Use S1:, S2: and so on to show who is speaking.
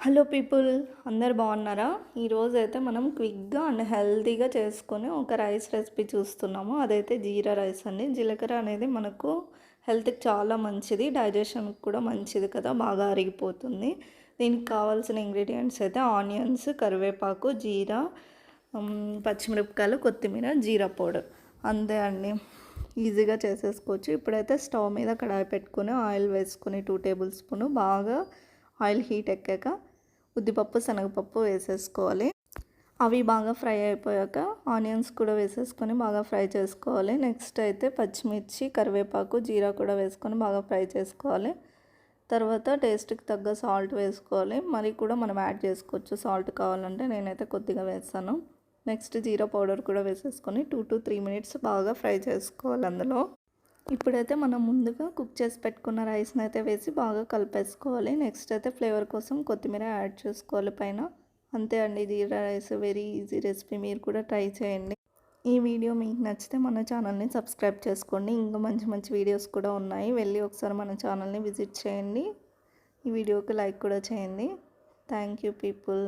S1: Hello people అందరు బాగున్నారా? ఈరోజు అయితే మనం క్విక్గా అండ్ హెల్తీగా చేసుకొని ఒక రైస్ రెసిపీ చూస్తున్నాము. అదైతే జీరా రైస్ అండి. జీలకర్ర అనేది మనకు హెల్త్కి చాలా మంచిది. డైజెషన్కి కూడా మంచిది కదా. బాగా అరిగిపోతుంది. దీనికి కావాల్సిన ఇంగ్రీడియంట్స్ అయితే ఆనియన్స్ కరివేపాకు జీరా పచ్చిమిరపకాయలు కొత్తిమీర జీరా పౌడర్. అంతే అండి. ఈజీగా చేసేసుకోవచ్చు. ఇప్పుడైతే స్టవ్ మీద కడాయి పెట్టుకుని ఆయిల్ వేసుకుని టూ టేబుల్ స్పూన్ బాగా ఆయిల్ హీట్ ఎక్కాక ఉద్దిపప్పు శనగపప్పు వేసేసుకోవాలి. అవి బాగా ఫ్రై అయిపోయాక ఆనియన్స్ కూడా వేసేసుకొని బాగా ఫ్రై చేసుకోవాలి. నెక్స్ట్ అయితే పచ్చిమిర్చి కరివేపాకు జీరా కూడా వేసుకొని బాగా ఫ్రై చేసుకోవాలి. తర్వాత టేస్ట్కి తగ్గ సాల్ట్ వేసుకోవాలి. మరి కూడా మనం యాడ్ చేసుకోవచ్చు. సాల్ట్ కావాలంటే నేనైతే కొద్దిగా వేస్తాను. నెక్స్ట్ జీరా పౌడర్ కూడా వేసేసుకొని టూ టు త్రీ మినిట్స్ బాగా ఫ్రై చేసుకోవాలి అందులో. ఇప్పుడైతే మనం ముందుగా కుక్ చేసి పెట్టుకున్న రైస్ని అయితే వేసి బాగా కలిపేసుకోవాలి. నెక్స్ట్ అయితే ఫ్లేవర్ కోసం కొత్తిమీర యాడ్ చేసుకోవాలి పైన. అంతే అండి jeera rice very easy recipe. మీరు కూడా ట్రై చేయండి. ఈ వీడియో మీకు నచ్చితే మన ఛానల్ని సబ్స్క్రైబ్ చేసుకోండి. ఇంకా మంచి మంచి వీడియోస్ కూడా ఉన్నాయి. వెళ్ళి ఒకసారి మన ఛానల్ని విజిట్ చేయండి. ఈ వీడియోకి లైక్ కూడా చేయండి. Thank you people.